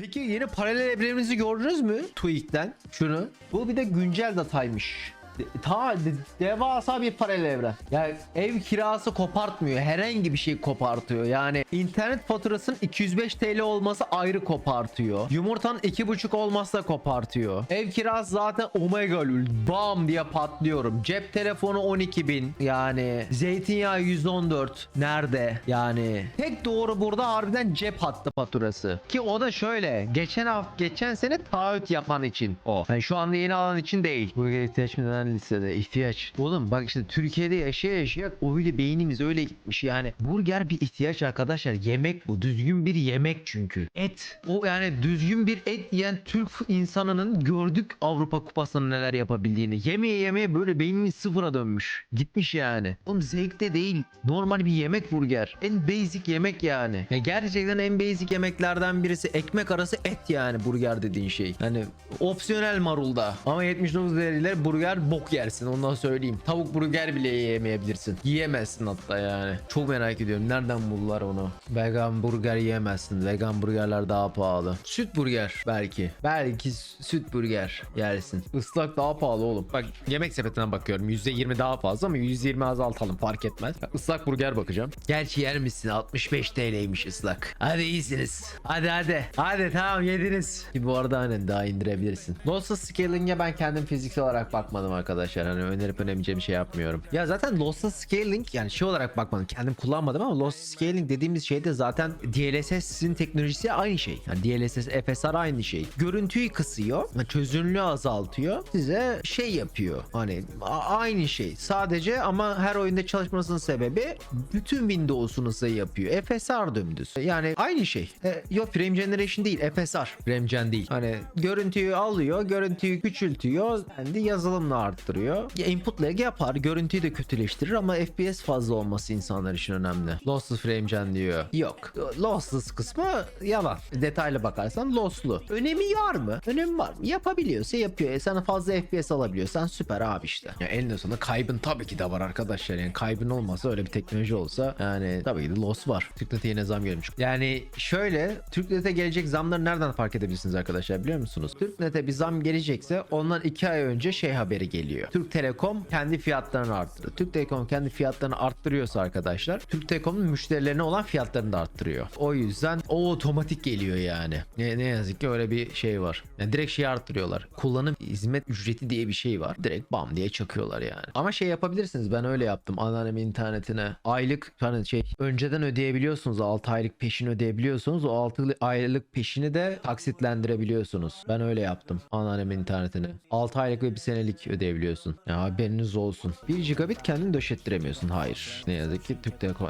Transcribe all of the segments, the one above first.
Peki yeni paralel evrenimizi gördünüz mü? Tweak'ten şunu. Bu bir de güncel dataymış. Ta de- devasa bir paralel evren. Yani ev kirası kopartmıyor. Herhangi bir şey kopartıyor. Yani internet faturasının 205 TL olması ayrı kopartıyor. Yumurtanın 2,5 olması da kopartıyor. Ev kirası zaten omega lül. Bam diye patlıyorum. Cep telefonu 12.000 yani zeytinyağı 114 nerede yani tek doğru burada harbiden cep hattı faturası ki o da şöyle geçen hafta geçen sene taahhüt yapan için o yani şu anda yeni alan için değil bu ihtiyaç listede ihtiyaç. Oğlum bak işte Türkiye'de yaşaya yaşaya öyle beynimiz öyle gitmiş yani. Burger bir ihtiyaç arkadaşlar. Yemek bu. Düzgün bir yemek çünkü. Et. O yani düzgün bir et yiyen Türk insanının gördük Avrupa Kupası'nın neler yapabildiğini. Yemeye yemeye böyle beynimiz sıfıra dönmüş. Gitmiş yani. Oğlum zevkte değil. Normal bir yemek burger. En basic yemek yani. Ya gerçekten en basic yemeklerden birisi ekmek arası et yani burger dediğin şey. Hani opsiyonel marulda. Ama 79 lirayla burger bok yersin ondan söyleyeyim. Tavuk burger bile yiyemeyebilirsin. Yiyemezsin hatta yani. Çok merak ediyorum nereden buldular onu? Vegan burger yiyemezsin. Vegan burgerler daha pahalı. Süt burger belki. Belki süt burger yersin. Islak daha pahalı oğlum. Bak yemek sepetinden bakıyorum. %20 daha fazla ama %20 azaltalım fark etmez. Islak burger bakacağım. Gerçi yer misin? 65 TL'ymiş ıslak. Hadi iyisiniz. Hadi hadi. Hadi tamam yediniz. Ki bu arada hani daha indirebilirsin. Lossless Scaling'e ben kendim fiziksel olarak bakmadım arkadaşlar. Hani önerip önemeyeceğim şey yapmıyorum. Ya zaten Lossless Scaling yani şey olarak bakmadım kendim kullanmadım ama Lossless Scaling dediğimiz şey de zaten DLSS'in teknolojisi aynı şey. Yani DLSS FSR aynı şey. Görüntüyü kısıyor çözünürlüğü azaltıyor size şey yapıyor. Hani aynı şey. Sadece ama her oyunda çalışmasının sebebi bütün Windows'unu size yapıyor. FSR dümdüz. Yani aynı şey. E, yok frame generation değil FSR frame gen değil. Hani görüntüyü alıyor görüntüyü küçültüyor kendi yazılımla arttırıyor. Ya input lag yapar görüntüyü de kötüleştirir ama FPS fazla olması insanlar için önemli. Lossless frame gen diyor. Yok lossless kısmı yalan. Detaylı bakarsan losslu. Önemi var mı? Önemi var mı? Yapabiliyorsa yapıyor. E sana fazla FPS alabiliyorsan süper abi işte. Ya eninde sonunda kaybın tabii ki de var arkadaşlar. Yani kaybın olmasa öyle bir teknoloji olsa yani tabii ki de loss var. TürkNet'e yine zam gelmiş. Yani şöyle TürkNet'e gelecek zamları nereden fark edebilirsiniz arkadaşlar biliyor musunuz? TürkNet'e bir zam gelecekse ondan 2 ay önce şey haberi geliyor Türk Telekom kendi fiyatlarını arttırdı Türk Telekom kendi fiyatlarını arttırıyorsa arkadaşlar Türk Telekom'un müşterilerine olan fiyatlarını da arttırıyor. O yüzden o otomatik geliyor yani. Ne, ne yazık ki öyle bir şey var. Yani direkt şeyi arttırıyorlar. Kullanım hizmet ücreti diye bir şey var. Direkt bam diye çakıyorlar yani. Ama şey yapabilirsiniz ben öyle yaptım. Anneannemin internetine aylık hani şey önceden ödeyebiliyorsunuz 6 aylık peşini ödeyebiliyorsunuz. O 6 aylık peşini de taksitlendirebiliyorsunuz. Ben öyle yaptım anneannemin internetine. 6 aylık ve bir senelik ödeyebiliyorsun ya haberiniz olsun. 1 gigabit kendin döşettiremiyorsun. Hayır. Ne yazık ki Türk Telekom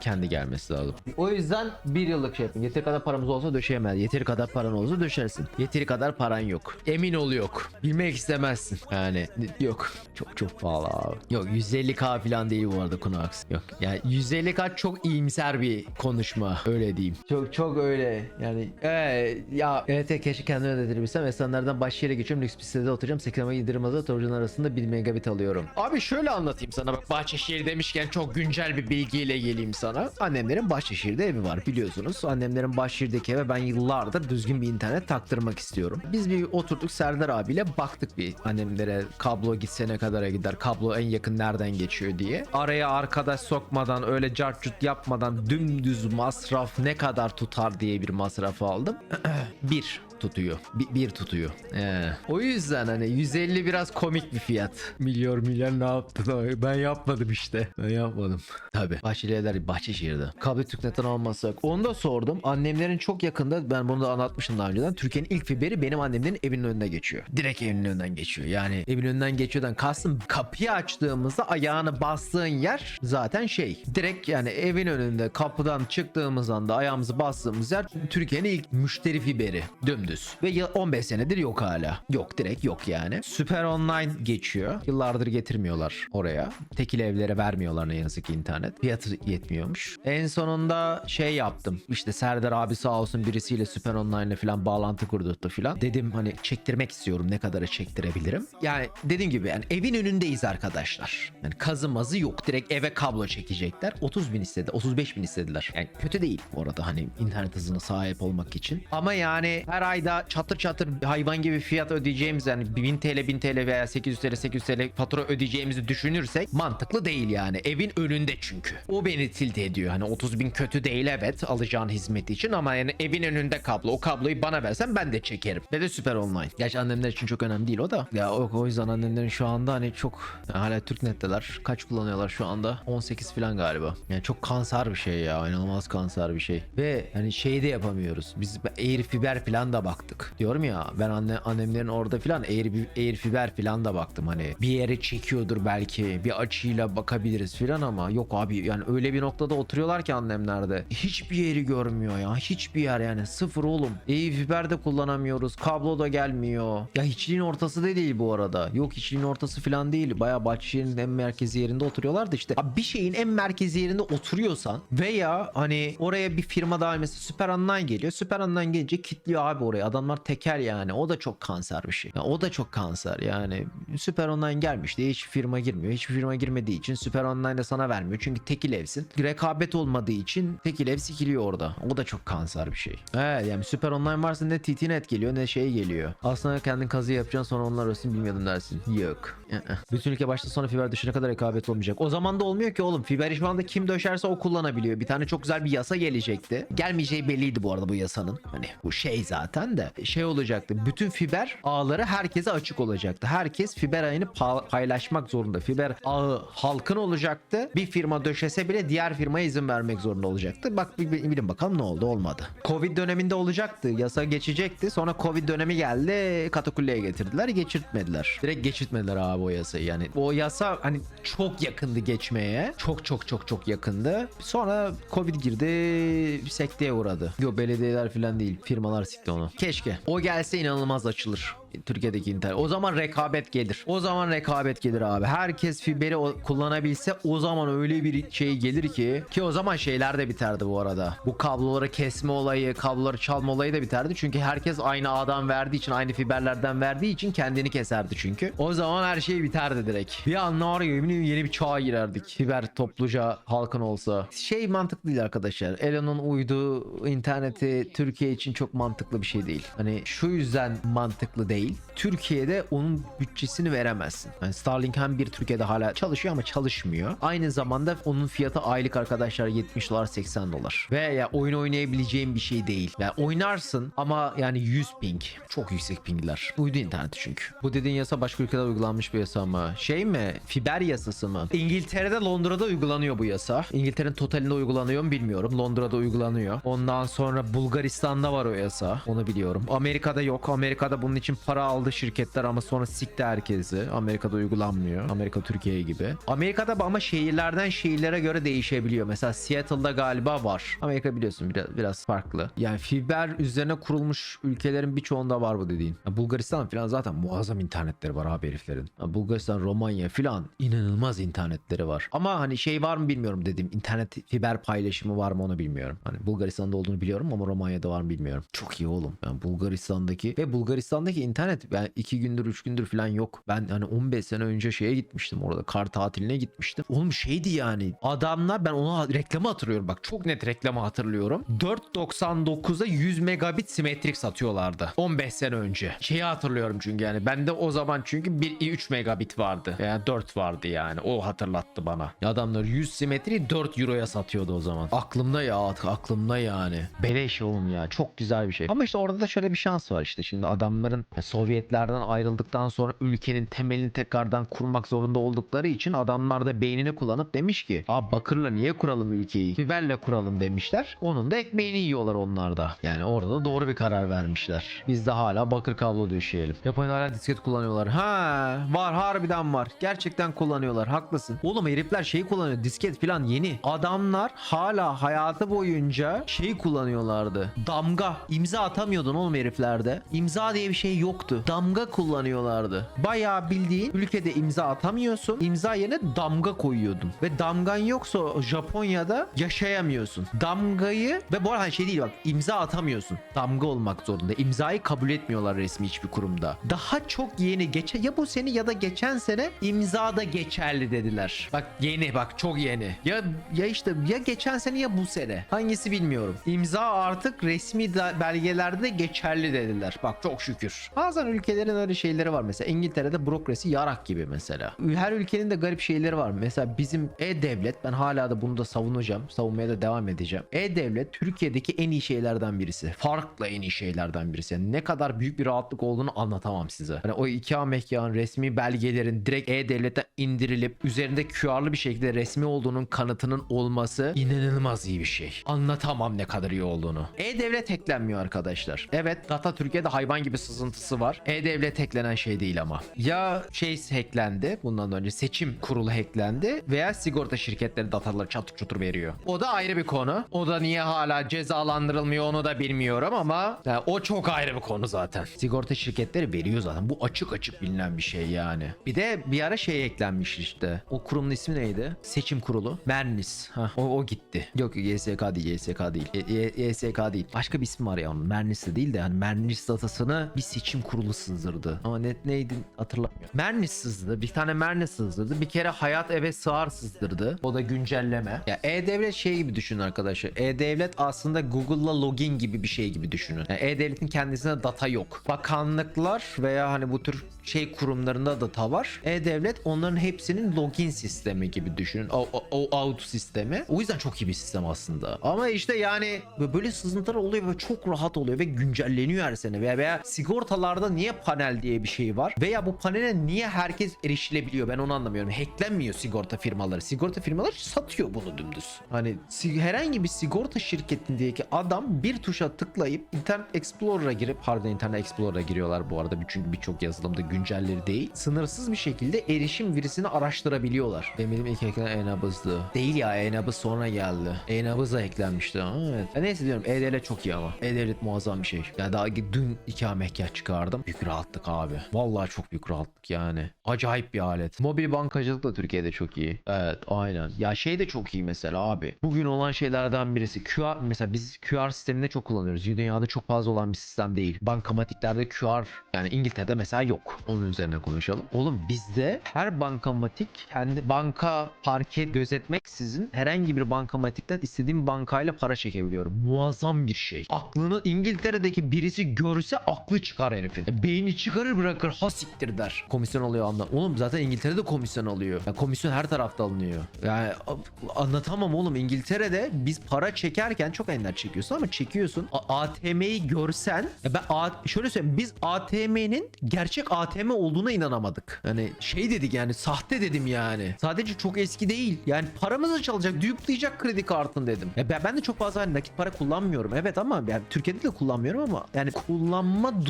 kendi gelmesi lazım. O yüzden bir yıllık şey yapın. Yeteri kadar paramız olsa döşeyemez. Yeteri kadar paran olsa döşersin. Yeteri kadar paran yok. Emin ol yok. Bilmek istemezsin. Yani yok. Çok çok pahalı abi. Yok 150k falan değil bu arada Kunox yok. Yani 150k çok iyimser bir konuşma. Öyle diyeyim. Çok çok öyle. Yani ee, ya evet keşke kendim ödetebilsem esenlerden baş yere geçiyorum. Lüks bir sitede oturacağım. 80 ama yedirim azı oturucunun arasında 1 megabit alıyorum. Abi şöyle anlatayım sana. Bak Bahçeşehir demişken çok güncel bir bilgiyle geleyim sana. Annemlerin Bahçeşehir'de evi var biliyorsunuz. Annemlerin Bahçeşehir'deki eve ben yıllardır düzgün bir internet taktırmak istiyorum. Biz bir oturduk Serdar abiyle baktık bir annemlere kablo gitse ne kadara gider kablo en yakın nereden geçiyor diye. Araya arkadaş sokmadan öyle carcut yapmadan dümdüz masraf ne kadar tutar diye bir masraf aldım. Bir tutuyor. Bir, bir tutuyor. Ee, o yüzden hani 150 biraz komik bir fiyat. Milyar milyar ne yaptın? Ben yapmadım işte. Ben yapmadım. Tabi. Bahçelievler Bahçeşehir'de. Kablo Türknet'ten almazsak. Onu da sordum. Annemlerin çok yakında ben bunu da anlatmıştım daha önceden. Türkiye'nin ilk fiberi benim annemlerin evinin önüne geçiyor. Direkt evinin önünden geçiyor. Yani evin önünden geçiyordan kastım kapıyı açtığımızda ayağını bastığın yer zaten şey. Direkt yani evin önünde kapıdan çıktığımız anda ayağımızı bastığımız yer Türkiye'nin ilk müşteri fiberi. Dümdüz. Ve ya 15 senedir yok hala. Yok direkt yok yani. Süper Online geçiyor. Yıllardır getirmiyorlar oraya. Tekil evlere vermiyorlar ne yazık ki internet. Fiyatı yetmiyormuş. En sonunda şey yaptım. İşte Serdar abi sağ olsun birisiyle Süper Online'le falan bağlantı kurdurttu falan. Dedim hani çektirmek istiyorum ne kadara çektirebilirim. Yani dediğim gibi yani evin önündeyiz arkadaşlar. Yani kazı mazı yok. Direkt eve kablo çekecekler. 30 bin istedi. 35 bin istediler. Yani kötü değil bu arada hani internet hızına sahip olmak için. Ama yani her ayda çatır çatır hayvan gibi fiyat ödeyeceğimiz yani 1000 TL 1000 TL veya 800 TL 800 TL fatura ödeyeceğimizi düşünürsek mantıklı değil yani. Evin önünde çünkü. O beni tilt ediyor. Hani 30 bin kötü değil evet alacağın hizmet için ama yani evin önünde kablo. O kabloyu bana versen ben de çekerim. Ve de süper online. Gerçi annemler için çok önemli değil o da. Ya o, o yüzden annemlerin şu anda hani çok yani hala Türknet'teler. Kaç kullanıyorlar şu anda? 18 falan galiba. Yani çok kanser bir şey ya. İnanılmaz kanser bir şey. Ve hani şey de yapamıyoruz. Biz air fiber falan da baktık. Diyorum ya ben anne annemlerin orada falan air, air fiber falan da baktım. Hani bir yere çekiyordur belki. Bir açıyla bakabiliriz falan ama yok abi yani öyle bir noktada oturuyorlar ki annemlerde. Hiçbir yeri görmüyor ya. Hiçbir yer yani sıfır oğlum. Air fiber de kullanamıyoruz. Kablo da gelmiyor. Ya hiçliğin ortası da değil bu arada. Yok hiçliğin ortası falan değil. Baya Bahçeşehir'in en merkezi yerinde oturuyorlar da işte. Abi bir şeyin en merkezi yerinde oturuyorsan veya hani oraya bir firma daha mesela Süper Online geliyor. Süper Online gelince kilitliyor abi orayı. Adamlar teker yani. O da çok kanser bir şey. Ya o da çok kanser yani. Süper Online gelmiş diye hiç firma girmiyor. Hiçbir firma girmediği için Süper Online de sana vermiyor. Çünkü tekil evsin. Rekabet olmadığı için tekil ev sikiliyor orada. O da çok kanser bir şey. Evet yani Süper Online varsa ne TT-Net geliyor ne şey geliyor. Aslında kendin kazı yapacaksın sonra onlar arasını bilmiyordum dersin. Yok. Bütün ülke başta sonra fiber dışına kadar rekabet olmayacak. O zaman da olmuyor ki oğlum. Fiberi şu anda kim döşerse o kullanabiliyor. Bir tane çok güzel bir yasa gelecekti. Gelmeyeceği belliydi bu arada bu yasanın. Hani bu şey zaten de şey olacaktı. Bütün fiber ağları herkese açık olacaktı. Herkes fiber ağını pa- paylaşmak zorunda. Fiber ağı halkın olacaktı. Bir firma döşese bile diğer firmaya izin vermek zorunda olacaktı. Bak bilin bakalım ne oldu olmadı. Covid döneminde olacaktı. Yasa geçecekti. Sonra Covid dönemi geldi. Katakulleye getirdiler. Geçirtmediler. Direkt geçirtmediler abi o yasayı. Yani o yasa hani çok yakındı geçmeye. Çok çok çok çok yakındı. Sonra Covid girdi. Sekteye uğradı. Yok belediyeler falan değil. Firmalar sikti onu. Keşke. O gelse inanılmaz açılır. Türkiye'deki internet. O zaman rekabet gelir. O zaman rekabet gelir abi. Herkes fiberi kullanabilse o zaman öyle bir şey gelir ki ki o zaman şeyler de biterdi bu arada. Bu kabloları kesme olayı, kabloları çalma olayı da biterdi. Çünkü herkes aynı ağdan verdiği için, aynı fiberlerden verdiği için kendini keserdi çünkü. O zaman her şey biterdi direkt. Bir anda var ya yeni bir çağa girerdik. Fiber topluca halkın olsa. Şey mantıklı değil arkadaşlar. Elon'un uyduğu interneti Türkiye için çok mantıklı bir şey değil. Hani şu yüzden mantıklı değil. Türkiye'de onun bütçesini veremezsin. Yani Starlink hem bir Türkiye'de hala çalışıyor ama çalışmıyor. Aynı zamanda onun fiyatı aylık arkadaşlar 70 dolar 80 dolar. Ve ya oyun oynayabileceğin bir şey değil. Yani oynarsın ama yani 100 ping. Çok yüksek pingler. Uydu interneti çünkü. Bu dediğin yasa başka ülkelerde uygulanmış bir yasa mı? Şey mi? Fiber yasası mı? İngiltere'de Londra'da uygulanıyor bu yasa. İngiltere'nin totalinde uygulanıyor mu bilmiyorum. Londra'da uygulanıyor. Ondan sonra Bulgaristan'da var o yasa. Onu biliyorum. Amerika'da yok. Amerika'da bunun için para aldı şirketler ama sonra sikti herkesi. Amerika'da uygulanmıyor. Amerika Türkiye gibi. Amerika'da ama şehirlerden şehirlere göre değişebiliyor. Mesela Seattle'da galiba var. Amerika biliyorsun biraz, biraz farklı. Yani fiber üzerine kurulmuş ülkelerin birçoğunda var bu dediğin. Ya Bulgaristan falan zaten muazzam internetleri var abi heriflerin. Ya Bulgaristan, Romanya falan inanılmaz internetleri var. Ama hani şey var mı bilmiyorum dedim. İnternet fiber paylaşımı var mı onu bilmiyorum. Hani Bulgaristan'da olduğunu biliyorum ama Romanya'da var mı bilmiyorum. Çok iyi oğlum. Yani Bulgaristan'daki ve Bulgaristan'daki internet ben iki gündür üç gündür falan yok. Ben hani 15 sene önce şeye gitmiştim orada kar tatiline gitmiştim. Oğlum şeydi yani adamlar ben onu reklamı hatırlıyorum bak çok net reklamı hatırlıyorum. 4.99'a 100 megabit simetrik satıyorlardı 15 sene önce. Şeyi hatırlıyorum çünkü yani bende o zaman çünkü 1 3 megabit vardı. Yani 4 vardı yani. O hatırlattı bana. Adamlar 100 simetri 4 euroya satıyordu o zaman. Aklımda ya aklımda yani. Beleş oğlum ya çok güzel bir şey. Ama işte orada da şöyle bir şans var işte. Şimdi adamların Sovyetlerden ayrıldıktan sonra ülkenin temelini tekrardan kurmak zorunda oldukları için adamlar da beynini kullanıp demiş ki Aa Bakır'la niye kuralım ülkeyi? Fiberle kuralım demişler. Onun da ekmeğini yiyorlar onlar da. Yani orada da doğru bir karar vermişler. Biz de hala bakır kablo döşeyelim. Japonya'da hala disket kullanıyorlar. Ha var harbiden var. Gerçekten kullanıyorlar. Haklısın. Oğlum herifler şey kullanıyor. Disket falan yeni. Adamlar hala hayatı boyunca şey kullanıyorlardı. Damga. İmza atamıyordun oğlum heriflerde. İmza diye bir şey yok yoktu. Damga kullanıyorlardı. Bayağı bildiğin ülkede imza atamıyorsun. İmza yerine damga koyuyordun. Ve damgan yoksa Japonya'da yaşayamıyorsun. Damgayı ve bu arada şey değil bak imza atamıyorsun. Damga olmak zorunda. İmzayı kabul etmiyorlar resmi hiçbir kurumda. Daha çok yeni geçen ya bu sene ya da geçen sene imza da geçerli dediler. Bak yeni bak çok yeni. Ya ya işte ya geçen sene ya bu sene. Hangisi bilmiyorum. İmza artık resmi belgelerde geçerli dediler. Bak çok şükür. Bazen ülkelerin öyle şeyleri var. Mesela İngiltere'de bürokrasi yarak gibi mesela. Her ülkenin de garip şeyleri var. Mesela bizim e-devlet ben hala da bunu da savunacağım. Savunmaya da devam edeceğim. E-devlet Türkiye'deki en iyi şeylerden birisi. Farklı en iyi şeylerden birisi. Yani ne kadar büyük bir rahatlık olduğunu anlatamam size. Hani o ikametgahın resmi belgelerin direkt e-devlete indirilip üzerinde QR'lı bir şekilde resmi olduğunun kanıtının olması inanılmaz iyi bir şey. Anlatamam ne kadar iyi olduğunu. E-devlet hacklenmiyor arkadaşlar. Evet data Türkiye'de hayvan gibi sızıntısı var. E-devlet hacklenen şey değil ama. Ya şey hacklendi bundan önce seçim kurulu hacklendi veya sigorta şirketleri dataları çatır çutur veriyor. O da ayrı bir konu. O da niye hala cezalandırılmıyor onu da bilmiyorum ama yani o çok ayrı bir konu zaten. Sigorta şirketleri veriyor zaten. Bu açık açık bilinen bir şey yani. Bir de bir ara şey eklenmiş işte. O kurumun ismi neydi? Seçim kurulu. Mernis. Ha, o, o gitti. Yok YSK değil YSK değil. Y- YSK değil. Başka bir ismi var ya onun. Mernis de değil de hani Mernis datasını bir seçim kurulu sızdırdı. Ama net neydi hatırlamıyorum. Mernis sızdı. Bir tane Mernis sızdırdı. Bir kere Hayat Eve Sığar sızdırdı. O da güncelleme. Ya E-Devlet şey gibi düşünün arkadaşlar. E-Devlet aslında Google'la login gibi bir şey gibi düşünün. Yani E-Devlet'in kendisine data yok. Bakanlıklar veya hani bu tür şey kurumlarında data var. E-Devlet onların hepsinin login sistemi gibi düşünün. O, o, o out sistemi. O yüzden çok iyi bir sistem aslında. Ama işte yani böyle sızıntılar oluyor ve çok rahat oluyor ve güncelleniyor her sene. Veya, veya sigortalarda niye panel diye bir şey var? Veya bu panele niye herkes erişilebiliyor? Ben onu anlamıyorum. Hacklenmiyor sigorta firmaları. Sigorta firmaları satıyor bunu dümdüz. Hani herhangi bir sigorta şirketindeki adam bir tuşa tıklayıp Internet Explorer'a girip pardon Internet Explorer'a giriyorlar bu arada çünkü birçok yazılımda güncelleri değil. Sınırsız bir şekilde erişim virüsünü araştırabiliyorlar. Benim ilk eklenen e-nabızdı. Değil ya e-nabız sonra geldi. E-nabız da eklenmişti ama evet. Ya neyse diyorum e-devlet çok iyi ama. E-devlet muazzam bir şey. Ya daha dün ikametgah çıkardım. Büyük rahatlık abi. Vallahi çok büyük rahatlık yani. Acayip bir alet. Mobil bankacılık da Türkiye'de çok iyi. Evet aynen. Ya şey de çok iyi mesela abi. Bugün olan şeylerden birisi QR mesela biz QR sisteminde çok kullanıyoruz. Dünyada çok fazla olan bir sistem değil. Bankamatiklerde QR yani İngiltere'de mesela yok. Onun üzerine konuşalım. Oğlum bizde her bankamatik kendi banka parke gözetmeksizin herhangi bir bankamatikten istediğim bankayla para çekebiliyorum. Muazzam bir şey. Aklını İngiltere'deki birisi görse aklı çıkar herifin. Ya Beyni çıkarır bırakır ha siktir der. Komisyon alıyor anla. Oğlum zaten İngiltere'de komisyon alıyor. Ya komisyon her tarafta alınıyor. Yani anlatamam oğlum İngiltere'de biz para çekerken çok ender çekiyorsun ama çekiyorsun. ATM'yi görsen ya ben A- şöyle söyleyeyim biz ATM'nin gerçek ATM olduğuna inanamadık. Yani şey dedik yani sahte dedim yani. Sadece çok eski değil. Yani paramızı çalacak, düplayacak kredi kartın dedim. Ya ben, ben de çok fazla hani nakit para kullanmıyorum. Evet ama yani Türkiye'de de kullanmıyorum ama yani kullanma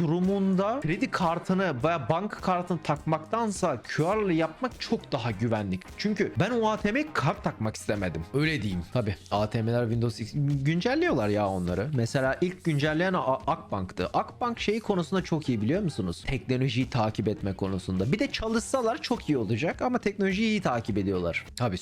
durumunda kredi kartını veya banka kartını takmaktansa QR'lı yapmak çok daha güvenlik. Çünkü ben o ATM'ye kart takmak istemedim. Öyle diyeyim. Tabi ATM'ler Windows X güncelliyorlar ya onları. Mesela ilk güncelleyen Akbank'tı. Akbank şeyi konusunda çok iyi biliyor musunuz? Teknolojiyi takip etme konusunda. Bir de çalışsalar çok iyi olacak ama teknolojiyi iyi takip ediyorlar. Tabi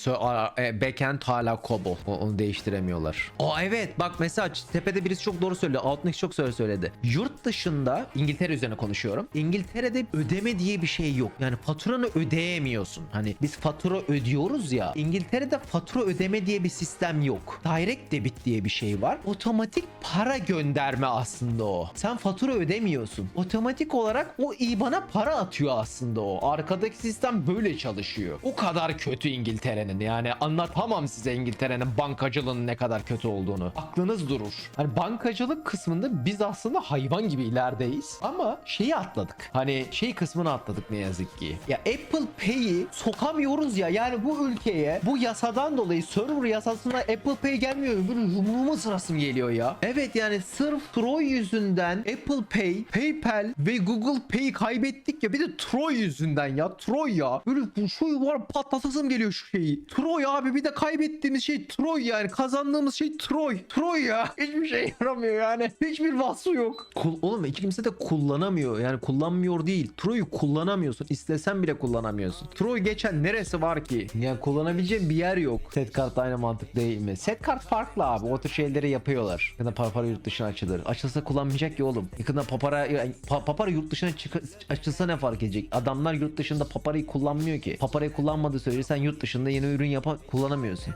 backend hala COBOL. Onu değiştiremiyorlar. Aa evet bak mesela tepede birisi çok doğru söyledi. Altnik çok söyle söyledi. Yurt dışında İngiltere üzerine konuşuyorum. İngiltere'de ödeme diye bir şey yok. Yani faturanı ödeyemiyorsun. Hani biz fatura ödüyoruz ya. İngiltere'de fatura ödeme diye bir sistem yok. Direct debit diye bir şey var. Otomatik para gönderme aslında o. Sen fatura ödemiyorsun. Otomatik olarak o IBAN'a para atıyor aslında o. Arkadaki sistem böyle çalışıyor. O kadar kötü İngiltere'nin yani anlatamam size İngiltere'nin bankacılığının ne kadar kötü olduğunu. Aklınız durur. Hani bankacılık kısmında biz aslında hayvan gibi ilerideyiz ama şeyi atladık. Hani şey kısmını atladık ne yazık ki. Ya Apple Pay'i sokamıyoruz ya. Yani bu ülkeye bu yasadan dolayı server yasasına Apple Pay gelmiyor. Böyle yumruğuma sırasım geliyor ya. Evet yani sırf Troy yüzünden Apple Pay, PayPal ve Google Pay'i kaybettik ya. Bir de Troy yüzünden ya. Troy ya. Böyle bu şu var patlatasım geliyor şu şeyi. Troy abi bir de kaybettiğimiz şey Troy yani. Kazandığımız şey Troy. Troy ya. Hiçbir şey yaramıyor yani. Hiçbir vasfı yok. Kul oğlum hiç kimse de kullanıyor kullanamıyor. Yani kullanmıyor değil. Troy'u kullanamıyorsun. İstesen bile kullanamıyorsun. Troy geçen neresi var ki? Yani kullanabileceğin bir yer yok. Set kart aynı mantık değil mi? Set kart farklı abi. O tür şeyleri yapıyorlar. Yakında papara yurt dışına açılır. Açılsa kullanmayacak ki oğlum. Yakında papara, yani pa- papara yurt dışına çık- açılsa ne fark edecek? Adamlar yurt dışında paparayı kullanmıyor ki. Paparayı kullanmadığı sürece sen yurt dışında yeni ürün yapa kullanamıyorsun.